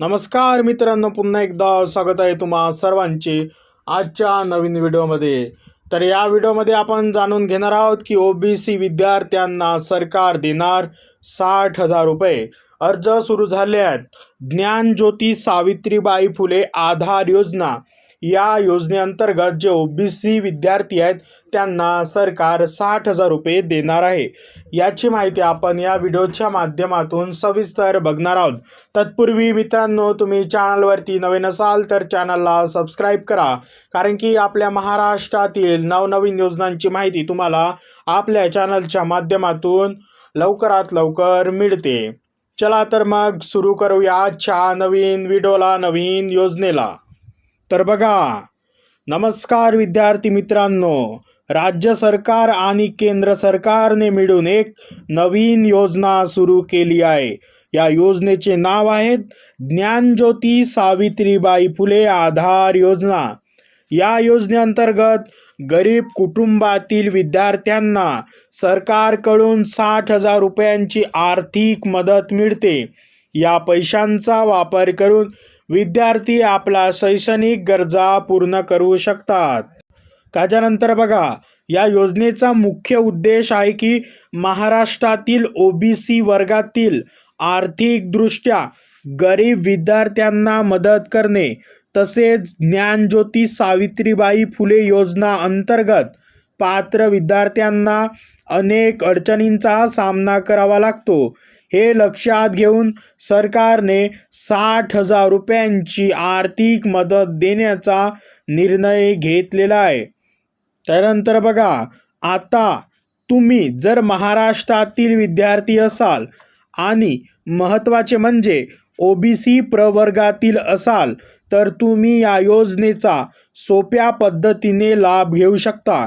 नमस्कार मित्रांनो पुन्हा एकदा स्वागत आहे तुम्हा सर्वांचे आजच्या नवीन व्हिडिओमध्ये. तर या व्हिडिओमध्ये आपण जाणून घेणार आहोत की ओ बी सी विद्यार्थ्यांना सरकार देणार साठ हजार रुपये. अर्ज सुरू झाले आहेत. ज्ञानज्योती सावित्रीबाई फुले आधार योजना. या योजनेअंतर्गत जे ओबीसी विद्यार्थी आहेत त्यांना सरकार साठ हजार रुपये देणार आहे. याची माहिती आपण या व्हिडिओच्या माध्यमातून सविस्तर बघणार आहोत. तत्पूर्वी मित्रांनो तुम्ही चॅनलवरती नवीन असाल तर चॅनलला सबस्क्राईब करा. कारण की आपल्या महाराष्ट्रातील नवनवीन योजनांची माहिती तुम्हाला आपल्या चॅनलच्या माध्यमातून लवकरात लवकर मिळते. चला तर मग सुरू करूया आजच्या नवीन व्हिडिओला नवीन योजनेला. तर बघा नमस्कार विद्यार्थी मित्रांनो. राज्य सरकार आणि केंद्र सरकारने मिळून एक नवीन योजना सुरू केली आहे. या योजनेचे नाव आहेत ज्ञानज्योती सावित्रीबाई फुले आधार योजना. या योजनेअंतर्गत गरीब कुटुंबातील विद्यार्थ्यांना सरकारकडून साठ हजार रुपयांची आर्थिक मदत मिळते. या पैशांचा वापर करून विद्यार्थी आपला शैक्षणिक गरजा पूर्ण करू शकतात. त्याच्यानंतर बघा या योजनेचा मुख्य उद्देश आहे की महाराष्ट्रातील ओबीसी वर्गातील आर्थिकदृष्ट्या गरीब विद्यार्थ्यांना मदत करणे तसेच ज्ञानज्योती सावित्रीबाई फुले योजना अंतर्गत पात्र विद्यार्थ्यांना अनेक अडचणींचा सामना करावा लागतो. हे लक्षात घेऊन सरकारने साठ हजार रुपयांची आर्थिक मदत देण्याचा निर्णय घेतलेला आहे. त्यानंतर बघा आता तुम्ही जर महाराष्ट्रातील विद्यार्थी असाल आणि महत्त्वाचे म्हणजे ओ बी सी प्रवर्गातील असाल तर तुम्ही या योजनेचा सोप्या पद्धतीने लाभ घेऊ शकता.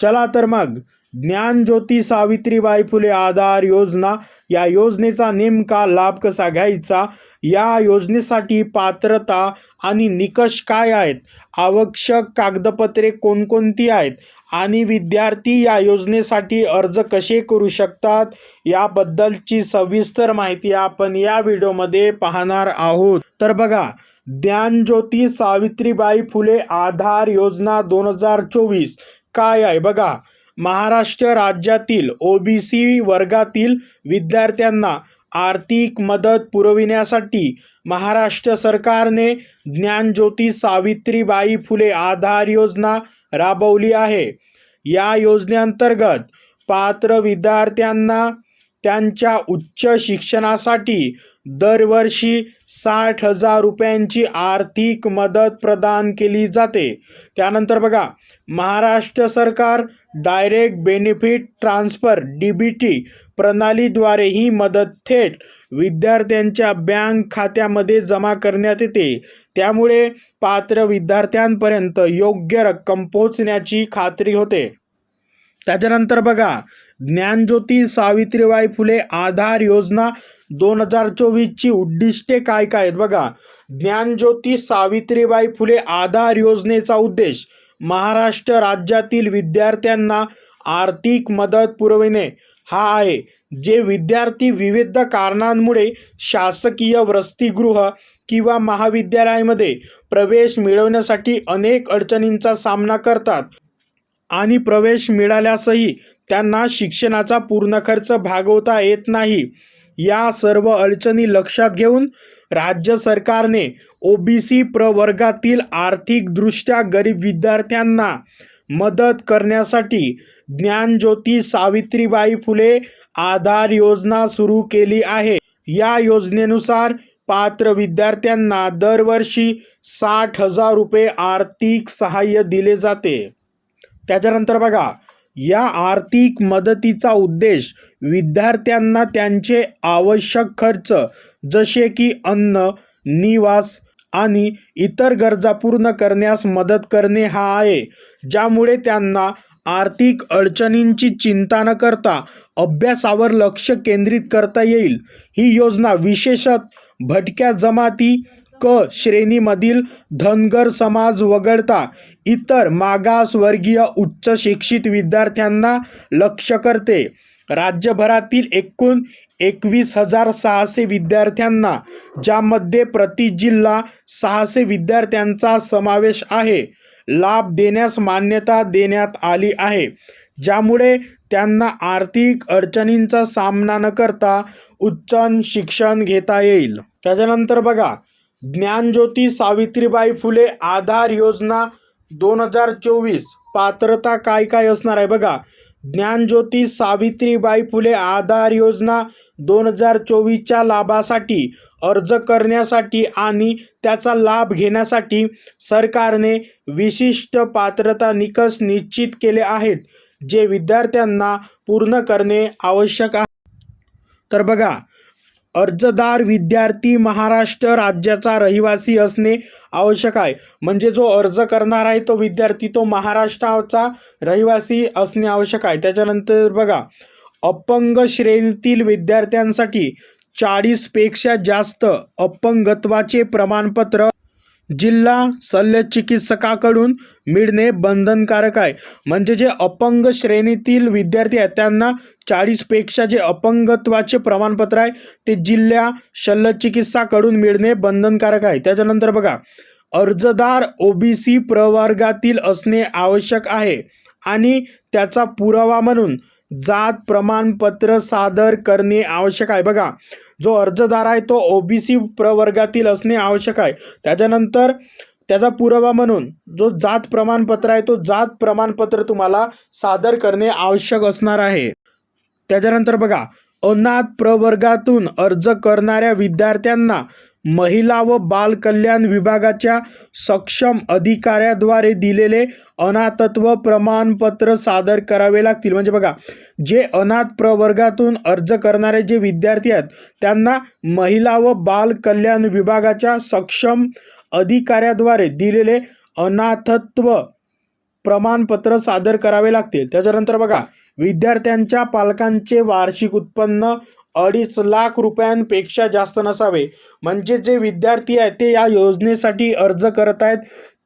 चला तर मग ज्ञानज्योती सावित्रीबाई फुले आधार योजना. या योजनेचा नेमका लाभ कसा घ्यायचा? या योजनेसाठी पात्रता आणि निकष काय आहेत? आवश्यक कागदपत्रे कोणकोणती आहेत? आणि विद्यार्थी या योजनेसाठी अर्ज कसे करू शकतात? याबद्दलची सविस्तर माहिती आपण या व्हिडिओमध्ये पाहणार आहोत. तर बघा ज्ञानज्योती सावित्रीबाई फुले आधार योजना दोन हजार चोवीस काय आहे? बघा महाराष्ट्र राज्यातील ओबीसी वर्गातील विद्यार्थ्यांना आर्थिक मदत पुरविण्यासाठी महाराष्ट्र सरकारने ज्ञानज्योती सावित्रीबाई फुले आधार योजना राबवली आहे. या योजनेअंतर्गत पात्र विद्यार्थ्यांना त्यांच्या उच्च शिक्षणासाठी दरवर्षी साठ हजार रुपयांची आर्थिक मदत प्रदान केली जाते. त्यानंतर बघा महाराष्ट्र सरकार direct benefit transfer D B T प्रणालीद्वारे ही मदत थेट विद्यार्थ्यांच्या बँक खात्यामध्ये जमा करण्यात येते. त्यामुळे पात्र विद्यार्थ्यांपर्यंत योग्य रक्कम पोहोचण्याची खात्री होते. त्याच्यानंतर बघा ज्ञानज्योती सावित्रीबाई फुले आधार योजना दोन हजार चोवीसची उद्दिष्टे काय काय आहेत? बघा ज्ञानज्योती सावित्रीबाई फुले आधार योजनेचा उद्देश महाराष्ट्र राज्यातील विद्यार्थ्यांना आर्थिक मदत पुरविणे. हा आहे जे विद्यार्थी विविध कारणांमुळे शासकीय वसतिगृह किंवा महाविद्यालयामध्ये प्रवेश मिळवण्यासाठी अनेक अडचणींचा सामना करतात आणि प्रवेश मिळाल्यासही त्यांना शिक्षणाचा पूर्ण खर्च भागवता येत नाही. या सर्व अडचणी लक्षात घेऊन राज्य सरकारने ओबीसी प्रवर्गातील आर्थिकदृष्ट्या गरीब विद्यार्थ्यांना मदत करण्यासाठी ज्ञानज्योती सावित्रीबाई फुले आधार योजना सुरू केली आहे. या योजनेनुसार पात्र विद्यार्थ्यांना दरवर्षी साठ हजार रुपये आर्थिक सहाय्य दिले जाते. त्याच्यानंतर बघा या आर्थिक मदतीचा उद्देश विद्यार्थ्यांना त्यांचे आवश्यक खर्च जसे की अन्न निवास आणि इतर गरजा पूर्ण करण्यास मदत करणे हा आहे ज्यामुळे त्यांना आर्थिक अडचणींची चिंता न करता अभ्यासावर लक्ष केंद्रित करता येईल. ही योजना विशेषत भटक्या जमाती क श्रेणीमधील धनगर समाज वगळता इतर मागासवर्गीय उच्च शिक्षित विद्यार्थ्यांना लक्ष करते. राज्यभरातील एकूण एकवीस हजार सहाशे विद्यार्थ्यांना ज्यामध्ये प्रति जिल्हा सहाशे विद्यार्थ्यांचा समावेश आहे लाभ देण्यास मान्यता देण्यात आली आहे. ज्यामुळे त्यांना आर्थिक अडचणींचा सामना न करता उच्च शिक्षण घेता येईल. त्याच्यानंतर बघा ज्ञानज्योती सावित्रीबाई फुले आधार योजना दोन हजार चोवीस पात्रता काय काय असणार आहे? बघा ज्ञानज्योती सावित्रीबाई फुले आधार योजना दोन हजार चोवीसच्या लाभासाठी अर्ज करण्यासाठी आणि त्याचा लाभ घेण्यासाठी सरकारने विशिष्ट पात्रता निकष निश्चित केले आहेत जे विद्यार्थ्यांना पूर्ण करणे आवश्यक आहे. तर बघा अर्जदार विद्यार्थी महाराष्ट्र राज्याचा रहिवासी असणे आवश्यक आहे. म्हणजे जो अर्ज करणार आहे तो विद्यार्थी तो महाराष्ट्राचा रहिवासी असणे आवश्यक आहे. त्याच्यानंतर बघा अपंग श्रेणीतील विद्यार्थ्यांसाठी चाळीसपेक्षा जास्त अपंगत्वाचे प्रमाणपत्र जिल्हा शल्यचिकित्सकाकडून मिळणे बंधनकारक आहे. म्हणजे जे अपंग श्रेणीतील विद्यार्थी आहेत त्यांना चाळीसपेक्षा जे अपंगत्वाचे प्रमाणपत्र आहे ते जिल्हा शल्यचिकित्साकडून मिळणे बंधनकारक आहे. त्याच्यानंतर बघा अर्जदार ओबीसी प्रवर्गातील असणे आवश्यक आहे आणि त्याचा पुरावा म्हणून जात प्रमाणपत्र सादर करणे आवश्यक आहे. बघा जो अर्जदार आहे तो ओबीसी प्रवर्गातील असणे आवश्यक आहे. त्याच्यानंतर त्याचा पुरावा म्हणून जो जात प्रमाणपत्र आहे तो जात प्रमाणपत्र तुम्हाला सादर करणे आवश्यक असणार आहे. त्याच्यानंतर बघा अनाथ प्रवर्गातून अर्ज करणाऱ्या विद्यार्थ्यांना महिला व बाल कल्याण विभागाच्या सक्षम अधिकाऱ्याद्वारे दिलेले अनाथत्व प्रमाणपत्र सादर करावे लागतील. म्हणजे बघा जे अनाथ प्रवर्गातून अर्ज करणारे जे विद्यार्थी आहेत त्यांना महिला व बाल कल्याण विभागाच्या सक्षम अधिकाऱ्याद्वारे दिलेले अनाथत्व प्रमाणपत्र सादर करावे लागतील. त्याच्यानंतर बघा विद्यार्थ्यांच्या पालकांचे वार्षिक उत्पन्न अडीच लाख रुपयांपेक्षा जास्त नसावे. म्हणजे जे विद्यार्थी आहेत ते या योजनेसाठी अर्ज करत आहेत.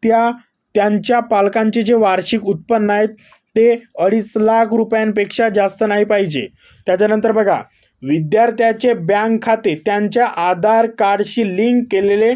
त्या त्यांच्या पालकांचे जे वार्षिक उत्पन्न आहेत ते अडीच लाख रुपयांपेक्षा जास्त नाही पाहिजे. त्याच्यानंतर बघा विद्यार्थ्याचे बँक खाते त्यांच्या आधार कार्डशी लिंक केलेले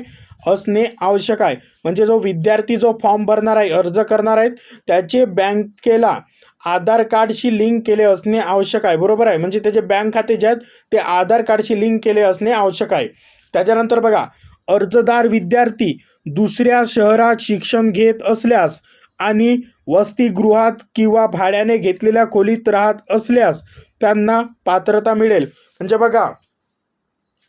असणे आवश्यक आहे. म्हणजे जो विद्यार्थी जो फॉर्म भरणार आहे अर्ज करणार आहेत त्याचे बँकेला आधार कार्डशी लिंक केले असणे आवश्यक आहे. बरोबर आहे? म्हणजे त्याचे बँक खाते जे आहेत ते आधार कार्डशी लिंक केले असणे आवश्यक आहे. त्याच्यानंतर बघा अर्जदार विद्यार्थी दुसऱ्या शहरात शिक्षण घेत असल्यास आणि वसतिगृहात किंवा भाड्याने घेतलेल्या खोलीत राहत असल्यास त्यांना पात्रता मिळेल. म्हणजे बघा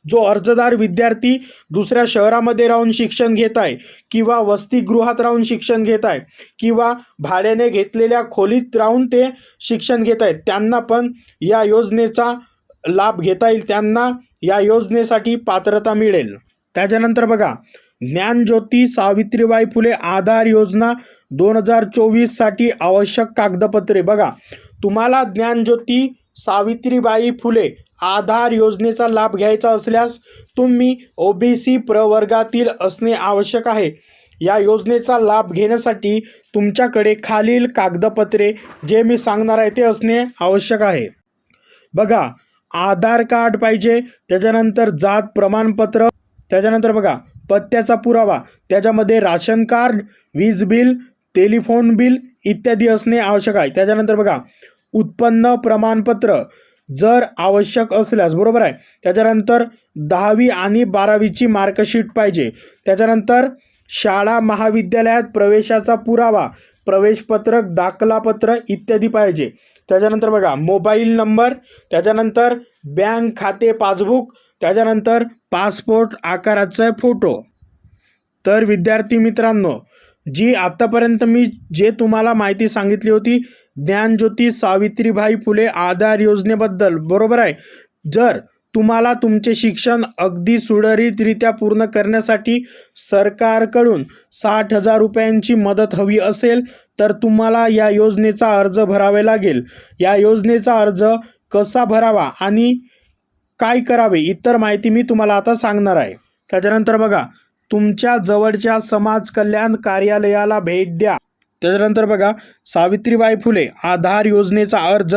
जो अर्जदार विद्यार्थी दुसऱ्या शहरामध्ये राहून शिक्षण घेत आहे किंवा वसतिगृहात राहून शिक्षण घेत आहे किंवा भाड्याने घेतलेल्या खोलीत राहून ते शिक्षण घेत आहेत त्यांना पण या योजनेचा लाभ घेता येईल त्यांना या योजनेसाठी पात्रता मिळेल. त्याच्यानंतर बघा ज्ञानज्योती सावित्रीबाई फुले आधार योजना दोन हजार चोवीससाठी आवश्यक कागदपत्रे. बघा तुम्हाला ज्ञानज्योती सावित्रीबाई फुले आधार योजनेचा लाभ घ्यायचा असल्यास तुम्ही ओबीसी प्रवर्गातील असणे आवश्यक आहे. या योजनेचा लाभ घेण्यासाठी तुमच्याकडे खालील कागदपत्रे जे मी सांगणार आहे ते असणे आवश्यक आहे. बघा आधार कार्ड पाहिजे त्याच्यानंतर जात प्रमाणपत्र त्याच्यानंतर बघा पत्त्याचा पुरावा त्याच्यामध्ये राशन कार्ड वीज बिल टेलिफोन बिल इत्यादी असणे आवश्यक आहे. त्याच्यानंतर बघा उत्पन्न प्रमाणपत्र जर आवश्यक असल्यास बरोबर आहे? त्याच्यानंतर दहावी आणि बारावीची मार्कशीट पाहिजे. त्याच्यानंतर शाळा महाविद्यालयात प्रवेशाचा पुरावा प्रवेशपत्रक दाखलापत्र इत्यादी पाहिजे. त्याच्यानंतर बघा मोबाईल नंबर त्याच्यानंतर बँक खाते पासबुक त्याच्यानंतर पासपोर्ट आकाराचा फोटो तर विद्यार्थी मित्रांनो जी आत्तापर्यंत मी जे तुम्हाला माहिती सांगितली होती ज्ञानज्योती सावित्रीबाई फुले आधार योजनेबद्दल बरोबर आहे? जर तुम्हाला तुमचे शिक्षण अगदी सुरळीतरित्या पूर्ण करण्यासाठी सरकारकडून साठ हजार रुपयांची मदत हवी असेल तर तुम्हाला या योजनेचा अर्ज भरावे लागेल. या योजनेचा अर्ज कसा भरावा आणि काय करावे इतर माहिती मी तुम्हाला आता सांगणार आहे. त्याच्यानंतर बघा तुमच्या जवळच्या समाज कल्याण कार्यालयाला भेट द्या. त्याच्यानंतर बघा सावित्रीबाई फुले आधार योजनेचा अर्ज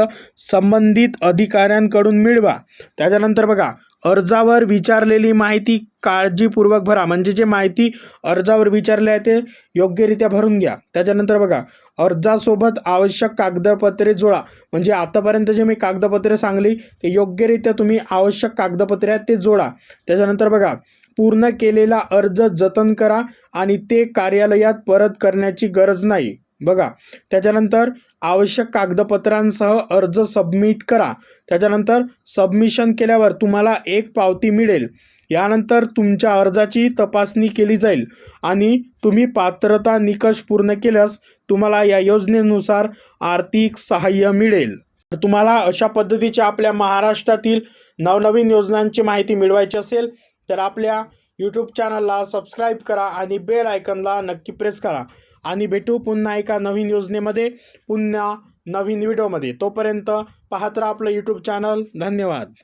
संबंधित अधिकाऱ्यांकडून मिळवा. त्याच्यानंतर बघा अर्जावर विचारलेली माहिती काळजीपूर्वक भरा. म्हणजे जे माहिती अर्जावर विचारले आहे ते योग्यरित्या भरून घ्या. त्याच्यानंतर बघा अर्जासोबत आवश्यक कागदपत्रे जोडा. म्हणजे आतापर्यंत जे मी कागदपत्रे सांगली ते योग्यरित्या तुम्ही आवश्यक कागदपत्रे आहेत ते जोडा. त्याच्यानंतर बघा पूर्ण केलेला अर्ज जतन करा आणि ते कार्यालयात परत करण्याची गरज नाही. बघा त्याच्यानंतर आवश्यक कागदपत्रांसह अर्ज सबमिट करा. त्याच्यानंतर सबमिशन केल्यावर तुम्हाला एक पावती मिळेल. यानंतर तुमच्या अर्जाची तपासणी केली जाईल आणि तुम्ही पात्रता निकष पूर्ण केल्यास तुम्हाला या योजनेनुसार आर्थिक सहाय्य मिळेल. तर तुम्हाला अशा पद्धतीच्या आपल्या महाराष्ट्रातील नवनवीन योजनांची माहिती मिळवायची असेल तर आपल्या यूट्यूब चॅनलला सबस्क्राईब करा आणि बेल आयकनला नक्की प्रेस करा. आणि भेटू पुन्हा एका नवीन योजनेमध्ये पुन्हा नवीन व्हिडिओमध्ये तोपर्यंत पाहत राहा आपलं यूट्यूब चॅनल धन्यवाद.